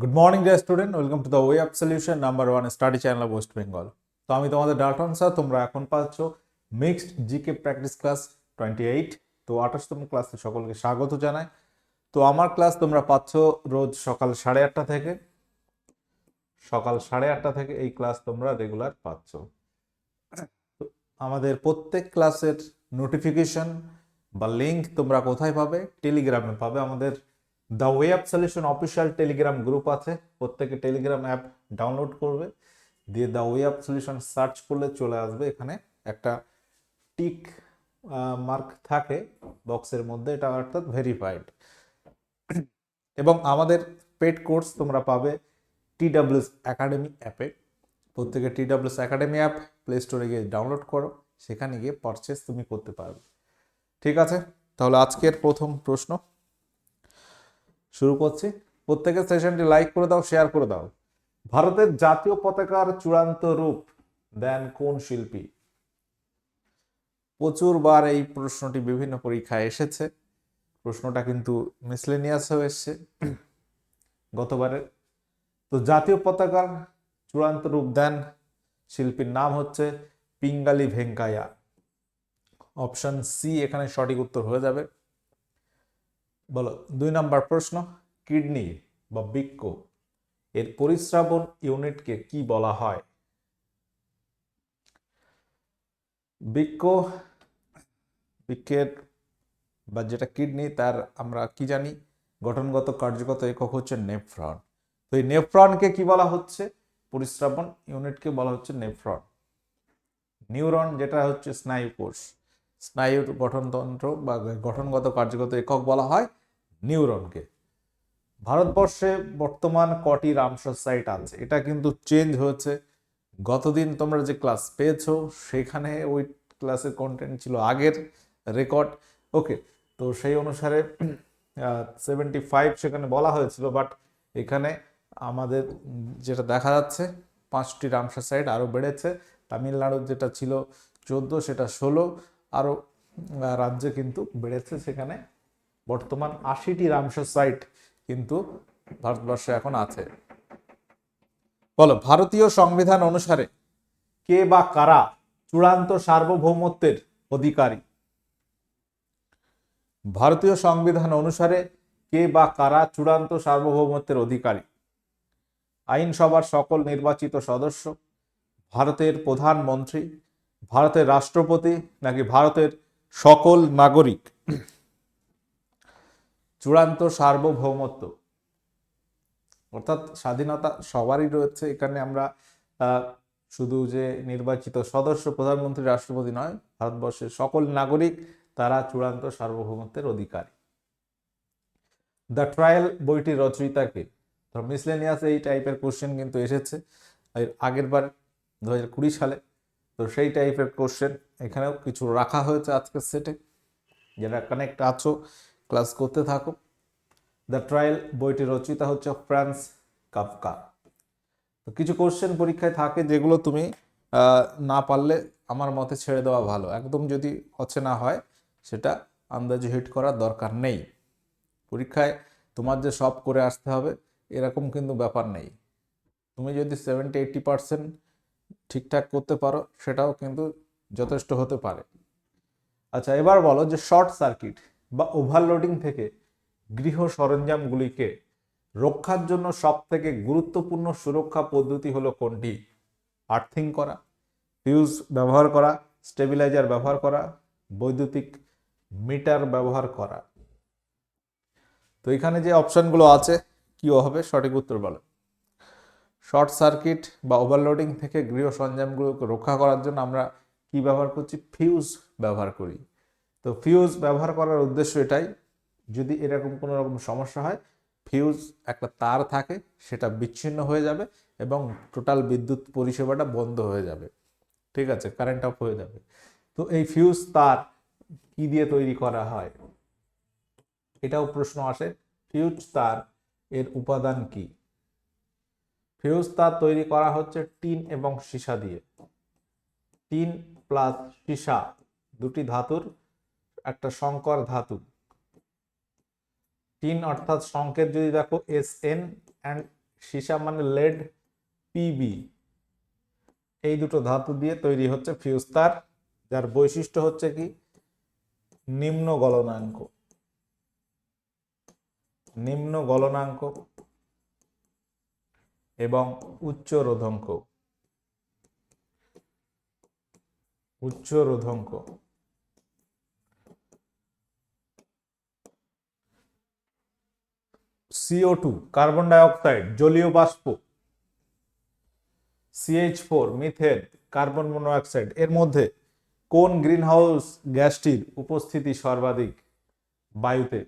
Good morning dear student welcome to the way of solution number one study channel West Bengal তো আমি তোমাদের Dalton sir তোমরা এখন পাচ্ছ mixed GK practice class twenty eight তো আঠাশতম ক্লাসে সকলকে স্বাগত জানাই। তো আমার ক্লাস তোমরা পাচ্ছ রোজ সকাল সাড়ে আটটা থেকে। সকাল সাড়ে আটটা থেকে এই ক্লাস তোমরা রেগুলার পাচ্ছ। আমাদের প্রত্যেক ক্লাসের নোটিফিকেশন বা লিঙ্ক তোমরা কোথায় পাবে? টেলিগ্রামে পাবে আমাদের। The way of solution official Telegram group আছে। প্রত্যেকে টেলিগ্রাম অ্যাপ ডাউনলোড করবে। দিয়ে the way of solution search করলে চলে আসবে। এখানে একটা টিক মার্ক থাকে বক্সের মধ্যে। এটা অর্থাৎ ভেরিফাইড এবং আমাদের পেড কোর্স তোমরা পাবে টি টিডাব্লিউএস একাডেমি অ্যাপে প্রত্যেকে T TWS academy app Play স্টোরে গিয়ে ডাউনলোড করো। সেখানে গিয়ে পারচেস তুমি করতে পারবে। ঠিক আছে? তাহলে আজকের প্রথম প্রশ্ন। শুরু করছি। প্রত্যেকের সেশনটি লাইক করে দাও শেয়ার করে দাও। ভারতের জাতীয় পতাকার চূড়ান্ত রূপ দেন কোন শিল্পী? প্রচুরবার এই প্রশ্নটি বিভিন্ন পরীক্ষায় এসেছে। প্রশ্নটা কিন্তু মিসলেনিয়াসও এসছে। গতবারের। তো জাতীয় পতাকার চূড়ান্ত রূপ দেন শিল্পীর নাম হচ্ছে পিঙ্গালি ভেঙ্কাইয়া। অপশন সি এখানে সঠিক উত্তর হয়ে যাবে। বলো, দুই নাম্বার প্রশ্ন, কিডনি বা বৃক্ক, এর পরিশ্রাবণ ইউনিটকে কি বলা হয়? বৃক্ক, বৃক্ষের বা যেটা কিডনি, তার আমরা কি জানি? গঠনগত, কার্যগত একক হচ্ছে নেফ্রন। তো এই নেফ্রনকে কি বলা হচ্ছে? পরিশ্রাবণ ইউনিটকে বলা হচ্ছে নেফ্রন। নিউরন, যেটা হচ্ছে স্নায়ু কোষ স্নায়ুর গঠনতন্ত্র বা গঠনগত কার্যগত একক বলা হয় নিউরনকে। ভারতবর্ষে বর্তমান কটি রামসার সাইট আছে। এটা কিন্তু চেঞ্জ হয়েছে। গতদিন তোমরা যে ক্লাস পেয়েছ, সেখানে ওই ক্লাসের কন্টেন্ট ছিল আগের রেকর্ড ওকে তো সেই অনুসারে সেভেন্টি ফাইভ সেখানে বলা হয়েছিল বাট এখানে আমাদের যেটা দেখা যাচ্ছে, পাঁচটি রামসার সাইট আরও বেড়েছে। তামিলনাড়ুর যেটা ছিল চোদ্দ, সেটা ষোলো। আরও রাজ্যে কিন্তু বেড়েছে সেখানে। বর্তমান আশিটি রামসার সাইট কিন্তু ভারতবর্ষে এখন আছে। বলো, ভারতীয় সংবিধান অনুসারে কে বা কারা চূড়ান্ত সার্বভৌমত্বের অধিকারী? ভারতীয় সংবিধান অনুসারে কে বা কারা চূড়ান্ত সার্বভৌমত্বের অধিকারী? আইনসভার সকল নির্বাচিত সদস্য, ভারতের প্রধানমন্ত্রী ভারতের রাষ্ট্রপতি নাকি ভারতের সকল নাগরিক? চূড়ান্ত সার্বভৌমত্ব। অর্থাৎ স্বাধীনতা সবারই রয়েছে এখানে আমরা শুধু যে নির্বাচিত সদস্য প্রধানমন্ত্রী, রাষ্ট্রপতি নয়, ভারতবর্ষের সকল নাগরিক, তারা চূড়ান্ত সার্বভৌমত্বের অধিকারী। দ্য ট্রায়াল বইটির রচয়িতাকে মিসলেনিয়াস এই টাইপের কোশ্চেন কিন্তু এসেছে। আগের বার দু হাজার কুড়ি সালে তো সেই টাইপের কোশ্চেন এখানেও কিছু রাখা হয়েছে আজকের সেটে যারা কানেক্ট আছো ক্লাস করতে থাকো। দ্য ট্রায়াল বইটি রচয়িতা হচ্ছে ফ্রান্স কাফকা তো কিছু কোশ্চেন পরীক্ষায় থাকে যেগুলো তুমি না পারলে আমার মতে ছেড়ে দেওয়া ভালো। একদম যদি অচেনা হয়, সেটা আন্দাজে হিট করার দরকার নেই। পরীক্ষায় তোমার যে সব করে আসতে হবে, এরকম কিন্তু ব্যাপার নেই। তুমি যদি সেভেন্টি এইটটি পার্সেন্ট ঠিকঠাক করতে পারো, সেটাও কিন্তু যথেষ্ট হতে পারে। আচ্ছা এবার বলো যে শর্ট সার্কিট বা ওভারলোডিং থেকে গৃহ সরঞ্জামগুলিকে রক্ষার জন্য সব থেকে গুরুত্বপূর্ণ সুরক্ষা পদ্ধতি হলো কোনটি? আর্থিং করা, ফিউজ ব্যবহার করা, স্টেবিলাইজার ব্যবহার করা, বৈদ্যুতিক মিটার ব্যবহার করা। তো এখানে যে অপশনগুলো আছে, কি হবে? সঠিক উত্তর বলো। শর্ট সার্কিট বা ওভারলোডিং থেকে গৃহ সরঞ্জামগুলোকে রক্ষা করার জন্য আমরা কি ব্যবহার করছি? ফিউজ ব্যবহার করি। তো ফিউজ ব্যবহার করার উদ্দেশ্য এটাই, যদি এরকম কোনো রকম সমস্যা হয়, ফিউজ একটা তার থাকে, সেটা বিচ্ছিন্ন হয়ে যাবে এবং টোটাল বিদ্যুৎ পরিষেবাটা বন্ধ হয়ে যাবে। ঠিক আছে, কারেন্ট অফ হয়ে যাবে। তো এই ফিউজ তার কি দিয়ে তৈরি করা হয়? এটাও প্রশ্ন আসে, ফিউজ তার এর উপাদান কি? ফিউজ তার তৈরি করা হচ্ছে টিন এবং সীসা দিয়ে। টিন প্লাস সীসা, দুটি ধাতুর, একটা সংকর ধাতু। টিন অর্থাৎ সংকেত যদি দেখো এস এন অ্যান্ড সীসা মানে লেড পিবি এই দুটো ধাতু দিয়ে তৈরি হচ্ছে ফিউজ তার যার বৈশিষ্ট্য হচ্ছে কি? নিম্ন গলনাঙ্ক। নিম্ন গলনাঙ্ক এবং উচ্চ রোধঙ্ক। উচ্চ রোধঙ্ক। সিও টু কার্বন ডাইঅক্সাইড জলীয় বাষ্প। CH four methane carbon monoxide এর মধ্যে কোন গ্রিনহাউস গ্যাসটির উপস্থিতি সর্বাধিক? বায়ুতে।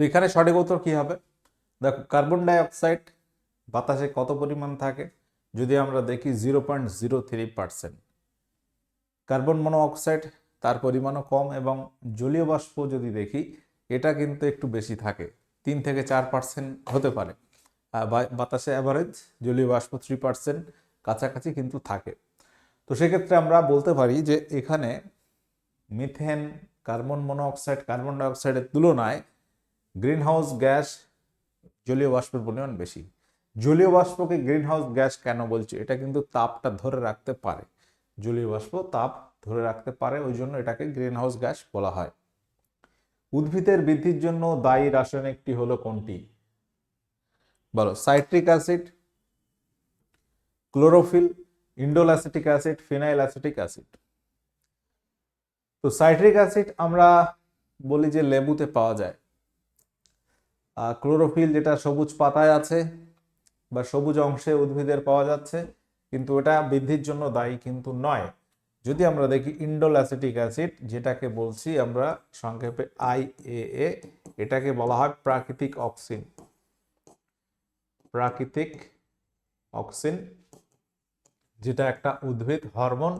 তো এখানে সঠিক উত্তর কি হবে? দেখো, কার্বন ডাই অক্সাইড বাতাসে কত পরিমাণ থাকে? যদি আমরা দেখি zero point zero three percent carbon monoxide তার পরিমাণও কম এবং জলীয় বাষ্প যদি দেখি, এটা কিন্তু একটু বেশি থাকে। তিন থেকে চার পার্সেন্ট হতে পারে। বাতাসে অ্যাভারেজ জলীয় বাষ্প থ্রি পার্সেন্ট কাছাকাছি কিন্তু থাকে। তো সেক্ষেত্রে আমরা বলতে পারি যে এখানে মিথেন কার্বন মনোঅক্সাইড কার্বন ডাইঅক্সাইডের তুলনায় গ্রিনহাউস গ্যাস জলীয় বাষ্পের পরিমাণ বেশি। জলীয় বাষ্পকে গ্রিনহাউস গ্যাস কেন বলছি? এটা কিন্তু তাপটা ধরে রাখতে পারে। জলীয় বাষ্প তাপ ধরে রাখতে পারে, ওই জন্য এটাকে গ্রিনহাউস গ্যাস বলা হয়। উদ্ভিদের বৃদ্ধির জন্য দায়ী রাসায়নিকটি হলো কোনটি? বলো, citric acid, chlorophyll, indole acetic acid, phenyl acetic acid. তো সাইট্রিক অ্যাসিড আমরা বলি যে লেবুতে পাওয়া যায়। ক্লোরোফিল যেটা সবুজ পাতায় আছে বা সবুজ অংশে উদ্ভিদের পাওয়া যাচ্ছে, কিন্তু এটা বৃদ্ধির জন্য দায়ী কিন্তু নয়। যদি আমরা দেখি ইন্ডোল অ্যাসিটিক অ্যাসিড, যেটাকে বলছি আমরা সংক্ষেপে আইএএ এটাকে বলা হয় প্রাকৃতিক অক্সিন। প্রাকৃতিক অক্সিন, যেটা একটা উদ্ভিদ হরমোন,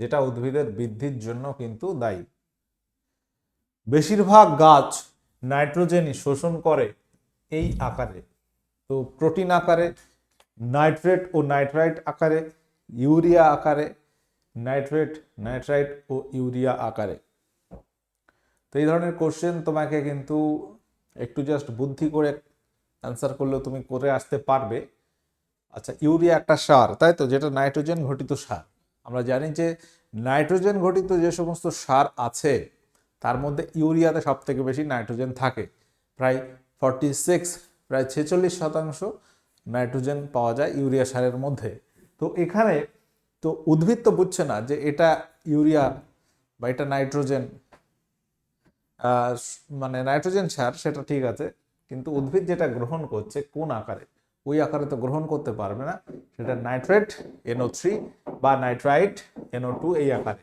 যেটা উদ্ভিদের বৃদ্ধির জন্য কিন্তু দায়ী। বেশিরভাগ গাছ নাইট্রোজেনই শোষণ করে এই আকারে। তো প্রোটিন আকারে, নাইট্রেট ও নাইট্রাইট আকারে, ইউরিয়া আকারে, নাইট্রেট, নাইট্রাইট ও ইউরিয়া আকারে। তো এই ধরনের কোশ্চেন তোমাকে কিন্তু একটু জাস্ট বুদ্ধি করে অ্যান্সার করলেও তুমি করে আসতে পারবে। আচ্ছা ইউরিয়া একটা সার, তাই তো? যেটা নাইট্রোজেন ঘটিত সার। আমরা জানি যে নাইট্রোজেন ঘটিত যে সমস্ত সার আছে তার মধ্যে ইউরিয়াতে সব থেকে বেশি নাইট্রোজেন থাকে। প্রায় ফর্টি সিক্স প্রায় ছেচল্লিশ শতাংশ নাইট্রোজেন পাওয়া যায় ইউরিয়া সারের মধ্যে। তো এখানে তো উদ্ভিদ তো বুঝছে না যে এটা ইউরিয়া বা এটা নাইট্রোজেন মানে নাইট্রোজেন সার, সেটা ঠিক আছে, কিন্তু উদ্ভিদ যেটা গ্রহণ করছে কোন আকারে? ওই আকারে তো গ্রহণ করতে পারবে না। সেটা নাইট্রেট, এনও থ্রি বা নাইট্রাইট, এনও টু এই আকারে।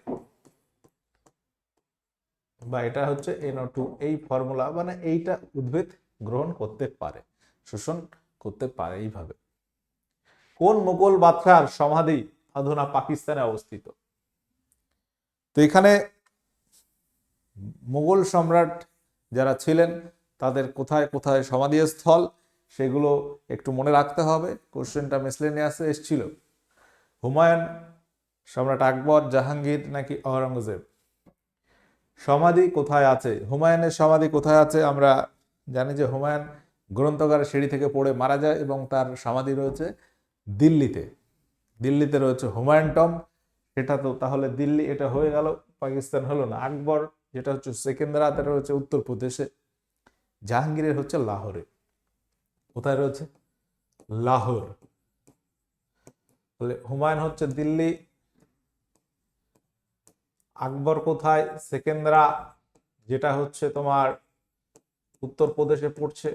বা এটা হচ্ছে এনও টু এই ফর্মুলা মানে এইটা উদ্ভিদ গ্রহণ করতে পারে, শোষণ করতে পারে এইভাবে। কোন মুঘল বাদশার সমাধি অধুনা পাকিস্তানে অবস্থিত? তো এখানে মোগল সম্রাট যারা ছিলেন, তাদের কোথায় কোথায় সমাধিস্থল, সেগুলো একটু মনে রাখতে হবে। কোশ্চেনটা মিসলেনিয়াসে এসেছিল। হুমায়ুন, সম্রাট আকবর, জাহাঙ্গীর নাকি অরঙ্গজেব সমাধি কোথায় আছে? হুমায়ুনের সমাধি কোথায় আছে? আমরা জানি যে হুমায়ুন গ্রন্থগারের সিঁড়ি থেকে পড়ে মারা যায় এবং তার সমাধি রয়েছে দিল্লিতে। দিল্লিতে রয়েছে হুমায়ুন টম সেটা তো তাহলে দিল্লি, এটা হয়ে গেল, পাকিস্তান হলো না। আকবর, যেটা হচ্ছে সেকেন্দ্রাতে রয়েছে উত্তরপ্রদেশে। জাহাঙ্গীরের হচ্ছে লাহোরে। কোথায় রয়েছে? লাহোর। হুমায়ুন হচ্ছে দিল্লি আকবর কোথায়? সেকেন্দ্রা, যেটা হচ্ছে তোমার উত্তরপ্রদেশে পড়ছে।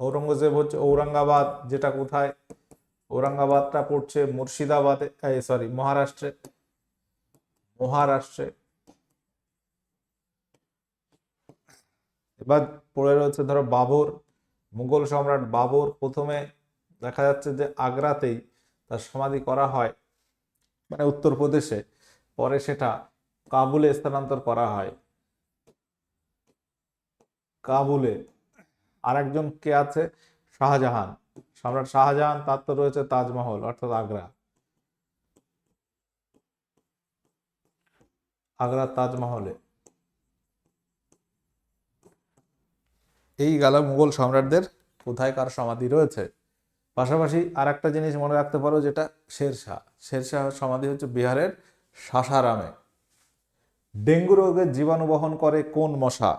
ঔরঙ্গজেব হচ্ছে ঔরঙ্গাবাদ, যেটা কোথায়? ঔরঙ্গাবাদটা পড়ছে মুর্শিদাবাদে সরি মহারাষ্ট্রে। মহারাষ্ট্রে। এবার পড়ে রয়েছে ধরো বাবর, মুঘল সম্রাট বাবর। প্রথমে দেখা যাচ্ছে যে আগ্রাতেই তার সমাধি করা হয় মানে উত্তরপ্রদেশে। পরে সেটা কাবুলে স্থানান্তর করা হয়। কাবুলে আর একজন কে আছে? শাহজাহান। সম্রাট শাহজাহান, তার তো রয়েছে তাজমহল, অর্থাৎ আগ্রা। আগ্রার তাজমহলে। এই গেল মুঘল সম্রাটদের কোথায় কার সমাধি রয়েছে? পাশাপাশি আর একটা জিনিস মনে রাখতে পারো, যেটা শেরশাহ। শেরশাহ সমাধি হচ্ছে বিহারের সাসারামে। ডেঙ্গু রোগের জীবাণু বহন করে কোন মশা?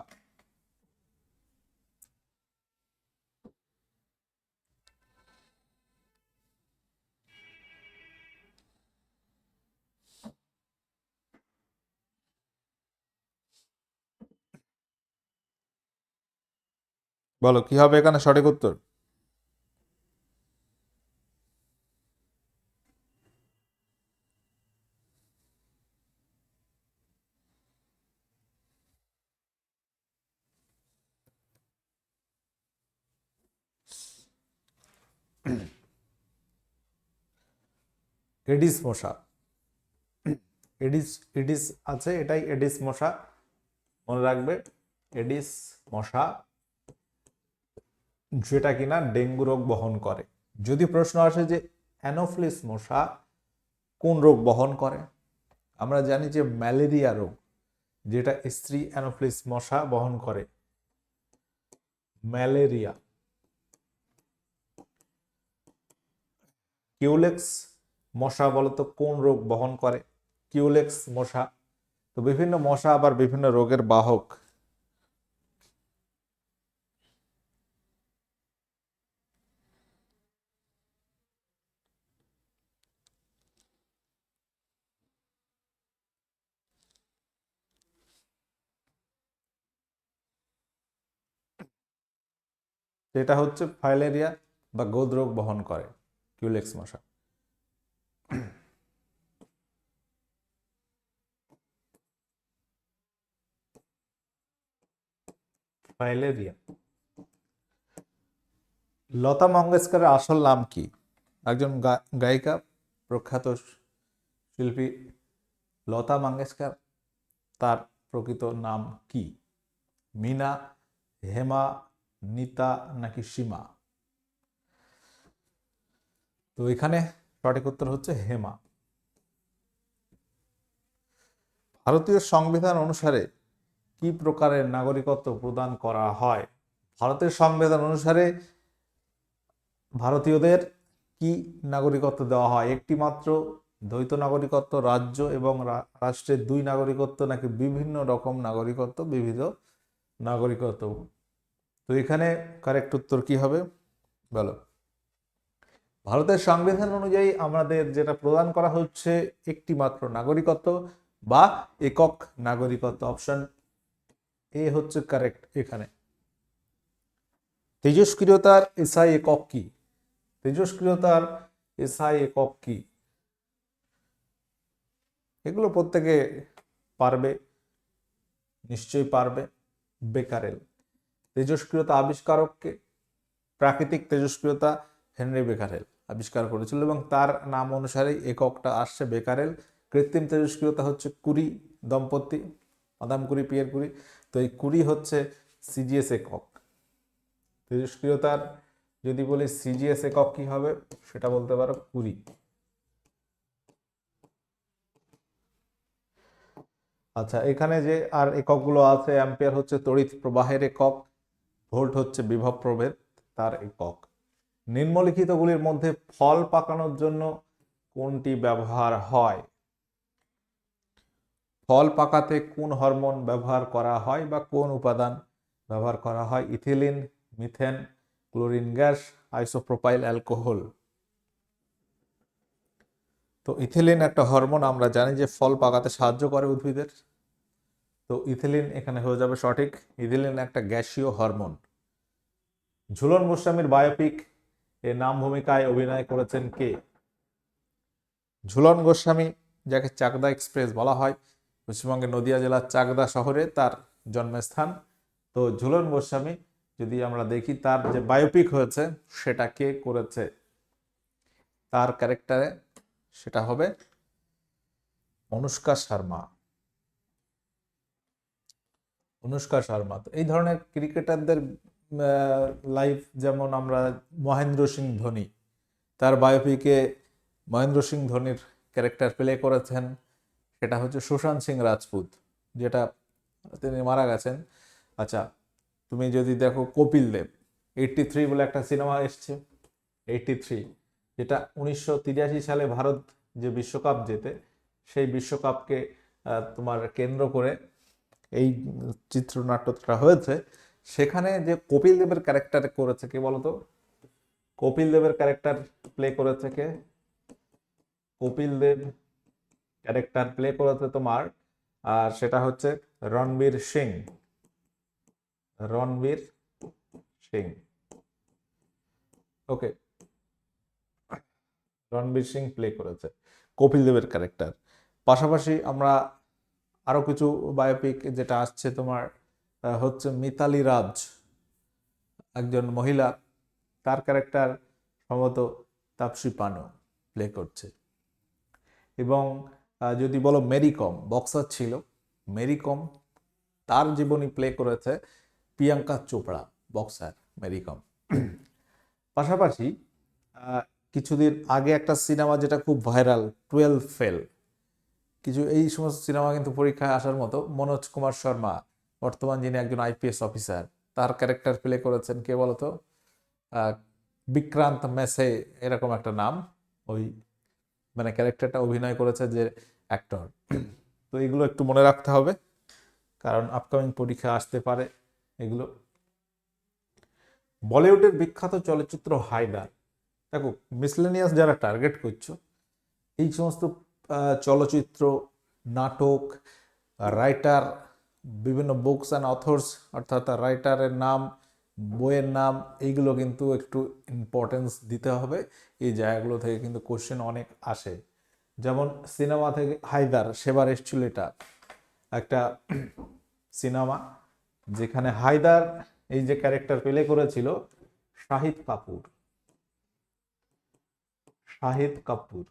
বলো কি হবে এখানে সঠিক উত্তর? এডিস মশা। এডিস এডিস আছে, এটাই এডিস মশা। মনে রাখবে, এডিস মশা যেটা কিনা ডেঙ্গু রোগ বহন করে। যদি প্রশ্ন আসে যে অ্যানোফ্লিস মশা কোন রোগ বহন করে? আমরা জানি যে ম্যালেরিয়া রোগ, যেটা স্ত্রী অ্যানোফ্লিস মশা বহন করে। ম্যালেরিয়া। কিউলেক্স মশা বলতো কোন রোগ বহন করে? কিউলেক্স মশা। তো বিভিন্ন মশা, আবার বিভিন্ন রোগের বাহক। যেটা হচ্ছে ফাইলেরিয়া বা গোদ রোগ বহন করে কিউলেক্স মশা। ফাইলেরিয়া লতা মঙ্গেশকরের আসল নাম কি? একজন গায়িকা, প্রখ্যাত শিল্পী লতা মঙ্গেশকর, তার প্রকৃত নাম কি? মিনা, হেমা, নিতা নাকি সীমা? তো এখানে সঠিক উত্তর হচ্ছে হেমা। ভারতীয় সংবিধান অনুসারে কি প্রকারের নাগরিকত্ব প্রদান করা হয়? ভারতের সংবিধান অনুসারে ভারতীয়দের কি নাগরিকত্ব দেওয়া হয়? একটি মাত্র দ্বৈত নাগরিকত্ব, রাজ্য এবং রাষ্ট্রের দুই নাগরিকত্ব নাকি বিভিন্ন রকম নাগরিকত্ব, বিবিধ নাগরিকত্ব? তো এখানে কারেক্ট উত্তর কি হবে? বলো। ভারতের সংবিধান অনুযায়ী আমাদের যেটা প্রদান করা হচ্ছে একটি মাত্র নাগরিকত্ব বা একক নাগরিকত্ব অপশন এ হচ্ছে কারেক্ট এখানে। তেজস্ক্রিয়তার এসআই একক কি? তেজস্ক্রিয়তার এসআই একক কি? এগুলো প্রত্যেকে পারবে, নিশ্চয়ই পারবে। বেকারেল, তেজস্ক্রিয়তা আবিষ্কারককে, প্রাকৃতিক তেজস্ক্রিয়তা হেনরি বেকারেল। আবিষ্কার করেছিল এবং তার নাম অনুসারেই এককটা আসছে বেকারেল। কৃত্রিম তেজস্ক্রিয়তা হচ্ছে কুড়ি দম্পতি মাদাম কুড়ি, পিয়ের কুড়ি। তো এই কুড়ি হচ্ছে সিজিএস একক। তেজস্ক্রিয়তার যদি বলি সিজিএস একক কি হবে, সেটা বলতে পারো কুড়ি। আচ্ছা এখানে যে আর এককগুলো আছে, অ্যাম্পিয়ার হচ্ছে তড়িৎ প্রবাহের একক, ভোল্ট হচ্ছে বিভব প্রভেদ, তার একক। নিম্নলিখিতগুলির মধ্যে ফল পাকানোর জন্য কোনটি ব্যবহার হয়? ফল পাকাতে কোন হরমোন ব্যবহার করা হয় বা কোন উপাদান ব্যবহার করা হয়? Ethylene, methane, chlorine gas, isopropyl alcohol. তো ইথিলিন একটা হরমোন, আমরা জানি যে ফল পাকাতে সাহায্য করে উদ্ভিদের। তো ইথিলিন এখানে হয়ে যাবে সঠিক। ইথিলিন একটা গ্যাসীয় হরমোন। ঝুলন গোস্বামীর বায়োপিক এর নাম ভূমিকায় অভিনয় করেছেন কে? ঝুলন গোস্বামী, যাকে চাকদা এক্সপ্রেস বলা হয়। পশ্চিমবঙ্গের নদিয়া জেলার চাকদা শহরে তার জন্মস্থান। তো ঝুলন গোস্বামী, যদি আমরা দেখি তার যে বায়োপিক হয়েছে, সেটা কে করেছে? তার ক্যারেক্টারে সেটা হবে অনুষ্কা শর্মা। অনুষ্কা শর্মা, তো এই ধরনের ক্রিকেটারদের লাইফ যেমন আমরা মহেন্দ্র সিং ধোনি, তার বায়োপিকে মহেন্দ্র সিং ধোনির ক্যারেক্টার প্লে করেছেন, সেটা হচ্ছে সুশান্ত সিং রাজপুত, যেটা তিনি মারা গেছেন। আচ্ছা তুমি যদি দেখো কপিল দেব এইটটি থ্রি বলে একটা সিনেমা এসছে এইটটি থ্রি যেটা উনিশশো তিরাশি সালে ভারত যে বিশ্বকাপ জেতে, সেই বিশ্বকাপকে তোমার কেন্দ্র করে এই চিত্রনাট্যটা হয়েছে। সেখানে যে কপিল দেবের ক্যারেক্টার করেছে কে বলতো? কপিল দেবের ক্যারেক্টার প্লে করেছে কে? কপিল দেব ক্যারেক্টার প্লে করেছে তোমার, আর সেটা হচ্ছে রণবীর সিং। রণবীর সিং। ওকে রণবীর সিং প্লে করেছে কপিল দেবের ক্যারেক্টার পাশাপাশি আমরা আরও কিছু বায়োপিক যেটা আসছে তোমার হচ্ছে মিতালি রাজ, একজন মহিলা। তার ক্যারেক্টার সম্ভবত তাপসী পানো প্লে করছে। এবং যদি বলো মেরি কম বক্সার ছিল। মেরি কম তার জীবনী প্লে করেছে প্রিয়াঙ্কা চোপড়া বক্সার মেরি কম। পাশাপাশি কিছুদিন আগে একটা সিনেমা যেটা খুব ভাইরাল টুয়েলভ ফেল কিছু, এই সমস্ত সিনেমা কিন্তু পরীক্ষায় আসার মতো মনোজ কুমার শর্মা বর্তমান যিনি একজন আইপিএস অফিসার, তার ক্যারেক্টার প্লে করেছেন কে বলতো? বিক্রান্ত মেসে এরকম একটা নাম। ওই মানে ক্যারেক্টারটা অভিনয় করেছে যে অ্যাক্টর। তো এগুলো একটু মনে রাখতে হবে, কারণ আপকামিং পরীক্ষা আসতে পারে এগুলো। বলিউডের বিখ্যাত চলচ্চিত্র হায়দার, দেখো মিসলেনিয়াস যারা টার্গেট করছ, এই সমস্ত চলচ্চিত্র, নাটক, রাইটার বিভিন্ন বুকস অ্যান্ড অথর্স অর্থাৎ রাইটারের নাম, বইয়ের নাম, এইগুলো কিন্তু একটু ইম্পর্টেন্স দিতে হবে। এই জায়গাগুলো থেকে কিন্তু কোশ্চেন অনেক আসে। যেমন সিনেমা থেকে হায়দার, সেবার এসেছিল এটা। একটা সিনেমা যেখানে হায়দার এই যে ক্যারেক্টার প্লে করেছিল, শাহিদ কাপুর। শাহিদ কাপুর।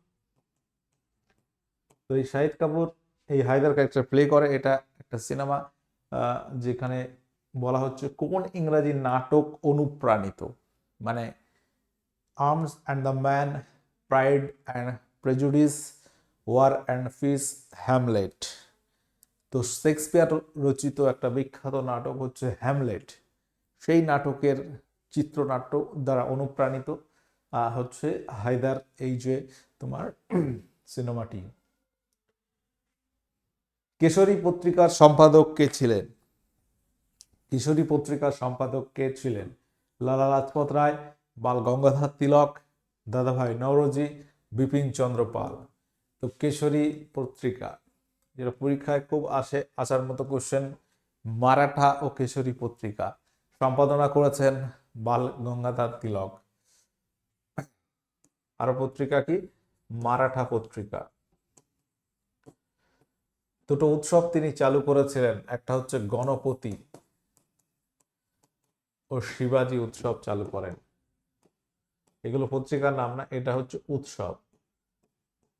তো এই শাহিদ কাপুর এই হায়দার ক্যারেক্টার প্লে করে, এটা একটা সিনেমা যেখানে বলা হচ্ছে কোন ইংরাজি নাটক অনুপ্রাণিত? মানে Arms and the Man Pride and Prejudice War and Peace Hamlet তো শেক্সপিয়ার রচিত একটা বিখ্যাত নাটক হচ্ছে হ্যামলেট সেই নাটকের চিত্রনাট্য দ্বারা অনুপ্রাণিত হচ্ছে হায়দার এই যে তোমার সিনেমাটি কেশরী পত্রিকার সম্পাদক কে ছিলেন? কিশোরী পত্রিকার সম্পাদক কে ছিলেন? লালা লাজপত রায়, বাল গঙ্গাধর তিলক, দাদাভাই নওরোজি, বিপিন চন্দ্র পাল। তো কেশরী পত্রিকা, যেটা পরীক্ষায় খুব আসে, আসার মতো কোশ্চেন মারাঠা ও কেশরী পত্রিকা। সম্পাদনা করেছেন বাল গঙ্গাধর তিলক। আরও পত্রিকা কি? মারাঠা পত্রিকা। দুটো উৎসব তিনি চালু করেছিলেন। একটা হচ্ছে গণপতি ও শিবাজি উৎসব চালু করেন। এগুলো পত্রিকার নাম না, এটা হচ্ছে উৎসব।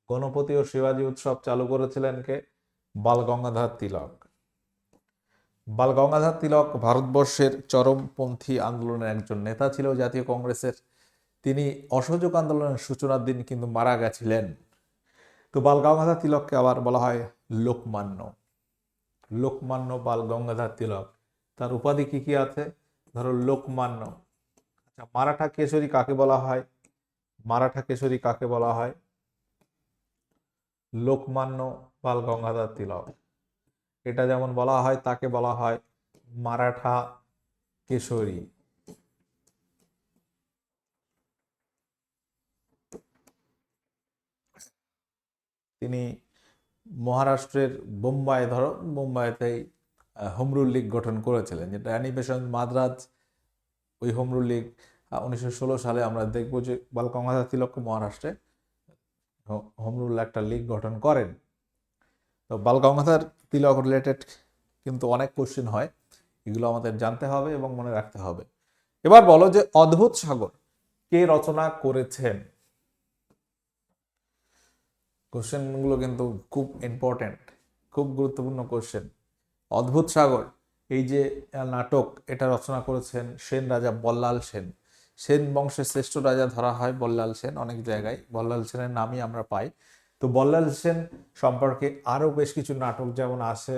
গণপতি ও শিবাজি উৎসব চালু করেছিলেন কে? বাল গঙ্গাধর তিলক। বাল গঙ্গাধর তিলক ভারতবর্ষের চরমপন্থী আন্দোলনের একজন নেতা ছিল জাতীয় কংগ্রেসের। তিনি অসহযোগ আন্দোলনের সূচনার দিন কিন্তু মারা গেছিলেন। তো বাল গঙ্গাধর তিলককে আবার বলা হয় লোকমান্য। লোকমান্য বাল গঙ্গাধর তিলক। তার উপাধি কি কি আছে? ধরো লোকমান্য। আচ্ছা মারাঠা কেশরী কাকে বলা হয়? মারাঠা কেশরী কাকে বলা হয়? লোকমান্য বাল গঙ্গাধর তিলক। এটা যেমন বলা হয়, তাকে বলা হয় মারাঠা কেশরী। তিনি মহারাষ্ট্রের বোম্বাই, ধরো বোম্বাইতেই হোমরুল লীগ গঠন করেছিলেন, যেটা অ্যানিমেশন মাদ্রাজ, ওই হোমরুল লীগ উনিশশো ষোলো সালে আমরা দেখব যে বাল গঙ্গাধর তিলক মহারাষ্ট্রে হোমরুল একটা লীগ গঠন করেন। তো বাল গঙ্গাধর তিলক রিলেটেড কিন্তু অনেক কোশ্চেন হয়, এগুলো আমাদের জানতে হবে এবং মনে রাখতে হবে। এবার বলো যে অদ্ভুত সাগর কে রচনা করেছেন? কোশ্চেনগুলো কিন্তু খুব ইম্পর্টেন্ট খুব গুরুত্বপূর্ণ কোশ্চেন অদ্ভুত সাগর, এই যে নাটক, এটা রচনা করেছেন সেন রাজা বল্লাল সেন। সেন বংশের শ্রেষ্ঠ রাজা ধরা হয় বল্লাল সেন অনেক জায়গায়। বল্লাল সেনের নামই আমরা পাই। তো বল্লাল সেন সম্পর্কে আরও বেশ কিছু নাটক, যেমন আছে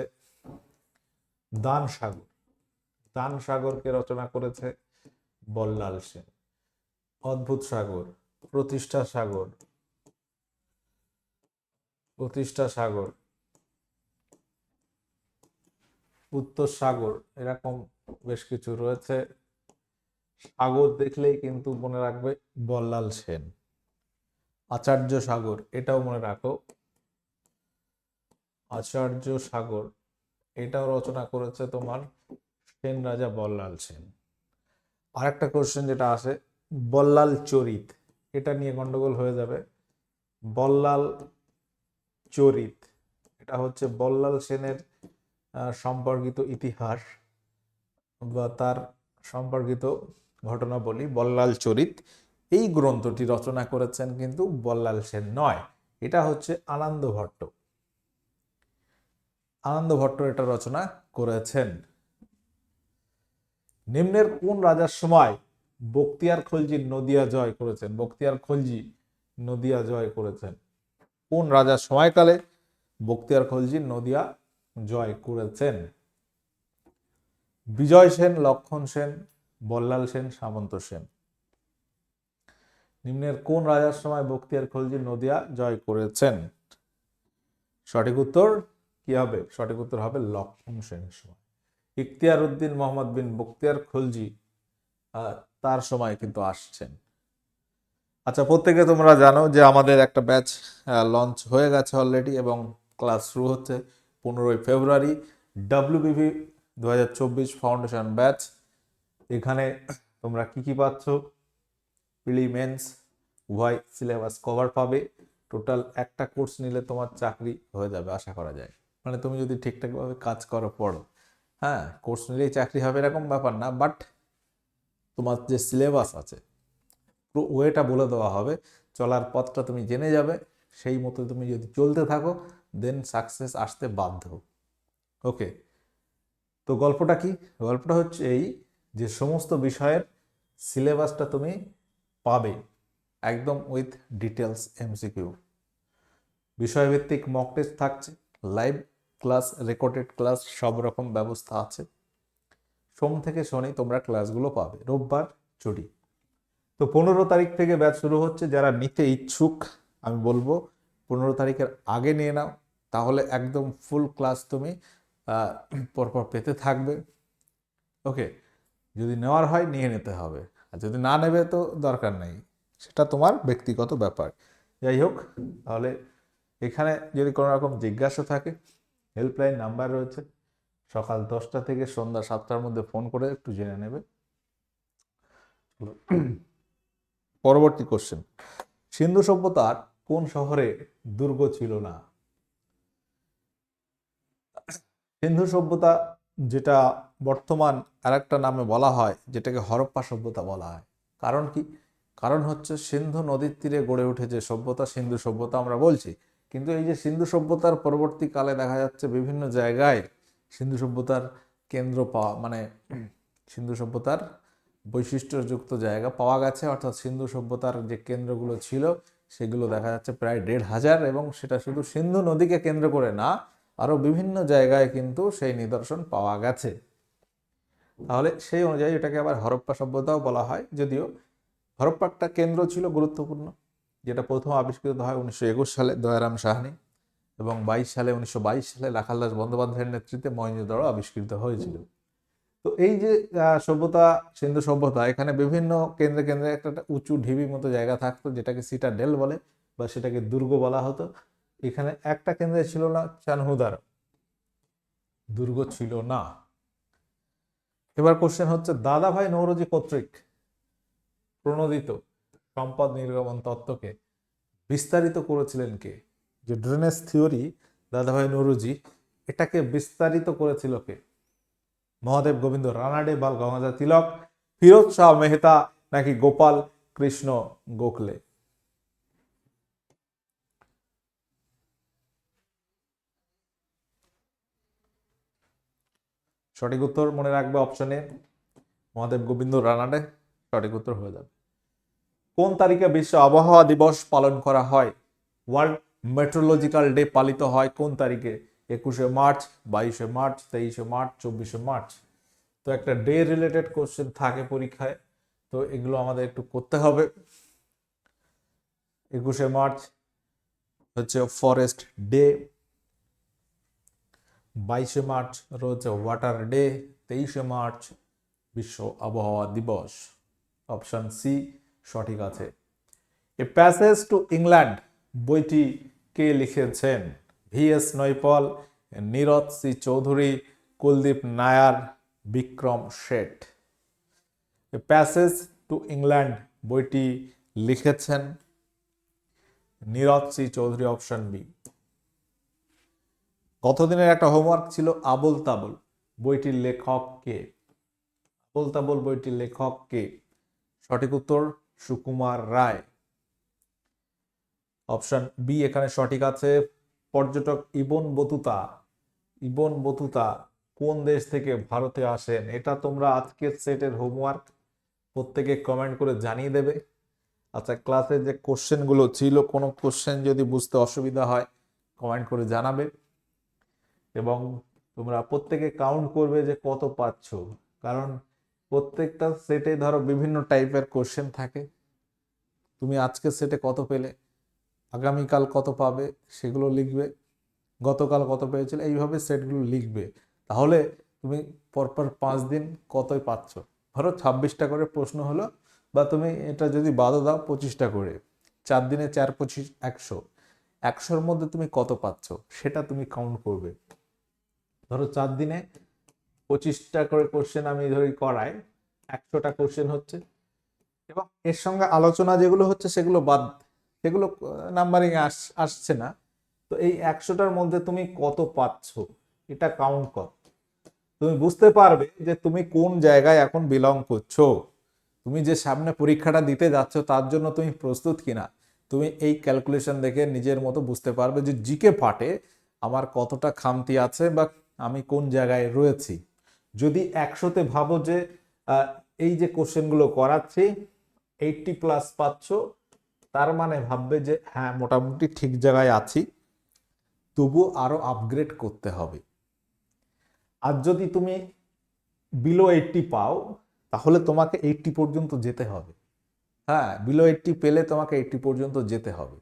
দান সাগর। দান সাগরকে রচনা করেছে বল্লাল সেন। অদ্ভুত সাগর, প্রতিষ্ঠা সাগর প্রতিষ্ঠা সাগর। উত্তর সাগর, এরকম বেশ কিছু রয়েছে। সাগর দেখলেই কিন্তু মনে রাখবে বল্লাল সেন। আচার্য সাগর, এটাও মনে রাখো। আচার্য সাগর, এটাও রচনা করেছে তোমার সেন রাজা বল্লাল সেন। আরেকটা কোশ্চেন যেটা আসে, বল্লাল চরিত, এটা নিয়ে গন্ডগোল হয়ে যাবে। বল্লাল চরিত। এটা হচ্ছে বল্লাল সেনের সম্পর্কিত ইতিহাস বা তার সম্পর্কিত ঘটনা বলি বল্লাল চরিত। এই গ্রন্থটি রচনা করেছেন কিন্তু বল্লাল সেন নয়। এটা হচ্ছে আনন্দ ভট্ট। আনন্দ ভট্ট এটা রচনা করেছেন। নিম্নের কোন রাজার সময় বক্তিয়ার খলজি নদিয়া জয় করেছেন? বক্তিয়ার খলজি নদিয়া জয় করেছেন। কোন রাজার সময়কালে বক্তিয়ার খলজি নদিয়া জয় করেছেন? বিজয় সেন, লক্ষণ সেন, বল্লাল সেন, সামন্ত সেন। নিম্নের কোন রাজার সময় বক্তিয়ার খলজি নদিয়া জয় করেছেন? সঠিক উত্তর কি হবে? সঠিক উত্তর হবে লক্ষণ সেনের সময়। ইখতিয়ার উদ্দিন মোহাম্মদ বিন বক্তিয়ার খলজি তার সময় কিন্তু আসছেন। আচ্ছা প্রত্যেকে তোমরা জানো যে আমাদের একটা ব্যাচ লঞ্চ হয়ে গেছে অলরেডি এবং ক্লাস শুরু হচ্ছে পনেরোই ফেব্রুয়ারি। ডাব্লিউবিভি দু হাজার চব্বিশ ফাউন্ডেশন ব্যাচ এখানে তোমরা কি কি পাচ্ছ? প্রিলিমেন্স উভয় সিলেবাস কভার পাবে। টোটাল একটা কোর্স নিলে তোমার চাকরি হয়ে যাবে, আশা করা যায়। মানে তুমি যদি ঠিকঠাকভাবে কাজ করো, পড়ো। হ্যাঁ কোর্স নিলেই চাকরি হবে এরকম ব্যাপার না বাট তোমার যে সিলেবাস আছে ওয়েটা বলে দেওয়া হবে। চলার পথটা তুমি জেনে যাবে, সেই মতো তুমি যদি চলতে থাকো দেন সাকসেস আসতে বাধ্য। ওকে তো গল্পটা কি? গল্পটা হচ্ছে এই যে সমস্ত বিষয়ের সিলেবাসটা তুমি পাবে একদম উইথ ডিটেলস এমসিকিউ বিষয়ভিত্তিক মক টেস্ট থাকছে লাইভ ক্লাস রেকর্ডেড ক্লাস সব রকম ব্যবস্থা আছে। সোম থেকে শনি তোমরা ক্লাসগুলো পাবে, রোববার ছুটি। তো পনেরো তারিখ থেকে ব্যাচ শুরু হচ্ছে, যারা নিতে ইচ্ছুক, আমি বলব পনেরো তারিখের আগে নিয়ে নাও, তাহলে একদম ফুল ক্লাস তুমি পরপর পেতে থাকবে। ওকে যদি নেওয়ার হয় নিয়ে নিতে হবে, আর যদি না নেবে তো দরকার নেই, সেটা তোমার ব্যক্তিগত ব্যাপার। যাই হোক, তাহলে এখানে যদি কোনো রকম জিজ্ঞাসা থাকে হেল্পলাইন নাম্বার রয়েছে, সকাল দশটা থেকে সন্ধ্যা সাতটার মধ্যে ফোন করে একটু জেনে নেবে। পরবর্তী কোশ্চেন সিন্ধু সভ্যতার কোন শহরে দুর্গ ছিল না? সিন্ধু সভ্যতা যেটা বর্তমান আরেকটা নামে বলা হয়, যেটাকে হরপ্পা সভ্যতা বলা হয়। কারণ কি? কারণ হচ্ছে সিন্ধু নদীর তীরে গড়ে উঠে যে সভ্যতা, সিন্ধু সভ্যতা আমরা বলছি। কিন্তু এই যে সিন্ধু সভ্যতার পরবর্তীকালে দেখা যাচ্ছে বিভিন্ন জায়গায় সিন্ধু সভ্যতার কেন্দ্র পাওয়া মানে সিন্ধু সভ্যতার বৈশিষ্ট্যযুক্ত জায়গা পাওয়া গেছে, অর্থাৎ সিন্ধু সভ্যতার যে কেন্দ্রগুলো ছিল, সেগুলো দেখা যাচ্ছে প্রায় দেড় হাজার এবং সেটা শুধু সিন্ধু নদীকে কেন্দ্র করে না, আরও বিভিন্ন জায়গায় কিন্তু সেই নিদর্শন পাওয়া গেছে। তাহলে সেই অনুযায়ী এটাকে আবার হরপ্পা সভ্যতাও বলা হয়, যদিও হরপ্পা একটা কেন্দ্র ছিল গুরুত্বপূর্ণ, যেটা প্রথম আবিষ্কৃত হয় উনিশশো একুশ সালে দয়ারাম সাহানি এবং বাইশ সালে, উনিশশো বাইশ সালে রাখালদাস বন্দ্যোপাধ্যায়ের নেতৃত্বে মহেঞ্জোদারো আবিষ্কৃত হয়েছিল। তো এই যে সভ্যতা, সিন্ধু সভ্যতা, এখানে বিভিন্ন কেন্দ্রে কেন্দ্রে একটা উঁচু ঢিবির মতো জায়গা থাকতো, যেটাকে সিটাডেল বলে বা সেটাকে দুর্গ বলা হতো। এখানে একটা কেন্দ্রে ছিল না, চানহুদার। দুর্গ ছিল না। এবার কোশ্চেন হচ্ছে, দাদাভাই নৌরজি কর্তৃক প্রণোদিত সম্পদ নির্গমন তত্ত্বকে বিস্তারিত করেছিলেন কে? যে ড্রেনেজ থিওরি দাদাভাই নৌরজি, এটাকে বিস্তারিত করেছিল কে? মহাদেব গোবিন্দ রানাডে বাল, গঙ্গাধর তিলক, ফিরোজ শাহ মেহতা, নাকি গোপাল কৃষ্ণ গোখলে? সঠিক উত্তর মনে রাখবে অপশনে মহাদেব গোবিন্দ রানাডে সঠিক উত্তর হয়ে যাবে। কোন তারিখে বিশ্ব আবহাওয়া দিবস পালন করা হয়? ওয়ার্ল্ড মেট্রোলজিক্যাল ডে পালিত হয় কোন তারিখে? একুশে মার্চ, বাইশে মার্চ, তেইশে মার্চ, চব্বিশে মার্চ। তো একটা ডে রিলেটেড কোশ্চেন থাকে পরীক্ষায়, তো এগুলো আমাদের একটু করতে হবে। একুশে মার্চ হচ্ছে ফরেস্ট ডে বাইশে মার্চ রয়েছে ওয়াটার ডে তেইশে মার্চ বিশ্ব আবহাওয়া দিবস। অপশন সি সঠিক আছে। এ প্যাসেজ টু ইংল্যান্ড বইটি কে লিখেছেন? V S Naipaul Nirad C Chaudhuri, Kuldip Nayar, Vikram Seth. Passage to England বইটি লিখেছেন Nirad C Chaudhuri option B গতদিনের একটা হোমওয়ার্ক ছিল আবল তাবল, বইটির লেখক কে? আবল তাবল বইটির লেখক কে? সঠিক উত্তর সুকুমার রায়। অপশন বি এখানে সঠিক আছে। পর্যটক ইবন বতুতা ইবন বতুতা কোন দেশ থেকে ভারতে আসেন? এটা তোমরা আজকের সেটের হোমওয়ার্ক প্রত্যেকে কমেন্ট করে জানিয়ে দেবে। আচ্ছা ক্লাসে যে কোশ্চেনগুলো ছিল, কোনো কোশ্চেন যদি বুঝতে অসুবিধা হয় কমেন্ট করে জানাবে। এবং তোমরা প্রত্যেকে কাউন্ট করবে যে কত পাচ্ছ। কারণ প্রত্যেকটা সেটে ধরো বিভিন্ন টাইপের কোশ্চেন থাকে। তুমি আজকের সেটে কত পেলে? আগামীকাল কত পাবে সেগুলো লিখবে, গতকাল কত পেয়েছিলে, এইভাবে সেটগুলো লিখবে। তাহলে তুমি পরপর পাঁচ দিন কতই পাচ্ছ? ধরো ছাব্বিশটা করে প্রশ্ন হলো, বা তুমি এটা যদি বাদও দাও পঁচিশটা করে, চার দিনে চার পঁচিশ একশো। একশোর মধ্যে তুমি কত পাচ্ছ সেটা তুমি কাউন্ট করবে। ধরো চার দিনে পঁচিশটা করে কোশ্চেন আমি ধরি করাই, একশোটা কোশ্চেন হচ্ছে। এবং এর সঙ্গে আলোচনা যেগুলো হচ্ছে সেগুলো বাদ সেগুলো নাম্বারিং আস, আসছে না। তো এই একশোটার মধ্যে তুমি কত পাচ্ছ? এটা কাউন্ট কর। তুমি বুঝতে পারবে যে তুমি কোন জায়গায় এখন বিলং করছ। তুমি যে সামনে পরীক্ষাটা দিতে যাচ্ছ, তার জন্য তুমি প্রস্তুত কিনা? তুমি এই ক্যালকুলেশন দেখে নিজের মতো বুঝতে পারবে যে জিকে পার্টে আমার কতটা খামতি আছে বা আমি কোন জায়গায় রয়েছি। যদি একশোতে ভাবো যে এই যে কোশ্চেনগুলো করাচ্ছি এইটটি প্লাস পাচ্ছ তার মানে ভাববে যে হ্যাঁ মোটামুটি ঠিক জায়গায় আছি। তবু আরও আপগ্রেড করতে হবে। আর যদি তুমি বিলো এইটটি পাও, তাহলে তোমাকে এইটটি পর্যন্ত যেতে হবে। হ্যাঁ বিলো এইটটি পেলে তোমাকে এইটটি পর্যন্ত যেতে হবে।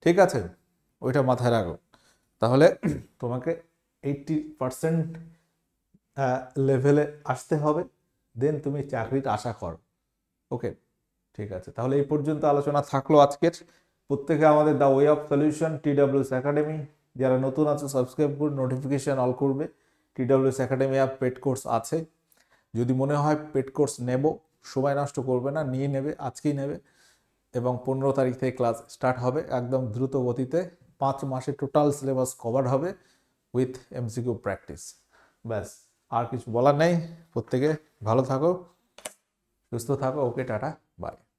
ঠিক আছে? ওইটা মাথায় রাখো। তাহলে তোমাকে এইটটি পার্সেন্ট লেভেলে আসতে হবে। দেন তুমি চাকরির আশা করো। ওকে ঠিক আছে। তাহলে এই পর্যন্ত আলোচনা থাকল আজকের। প্রত্যেকে আমাদের the way of solution T TWS academy. যারা নতুন আছে, সাবস্ক্রাইব করুন, নোটিফিকেশন অল করবে। TWS academy app paid course আছে। যদি মনে হয় পেড কোর্স নেব, সময় নষ্ট করবে না, নিয়ে নেবে, আজকেই নেবে। এবং পনেরো তারিখ থেকে ক্লাস স্টার্ট হবে, একদম দ্রুত গতিতে। পাঁচ মাসে টোটাল সিলেবাস কভার হবে উইথ এমসিকিউ প্র্যাকটিস। ব্যাস, আর কিছু বলার নেই। প্রত্যেকে ভালো থাকো, সুস্থ থাকো। Okay, tata. Bye.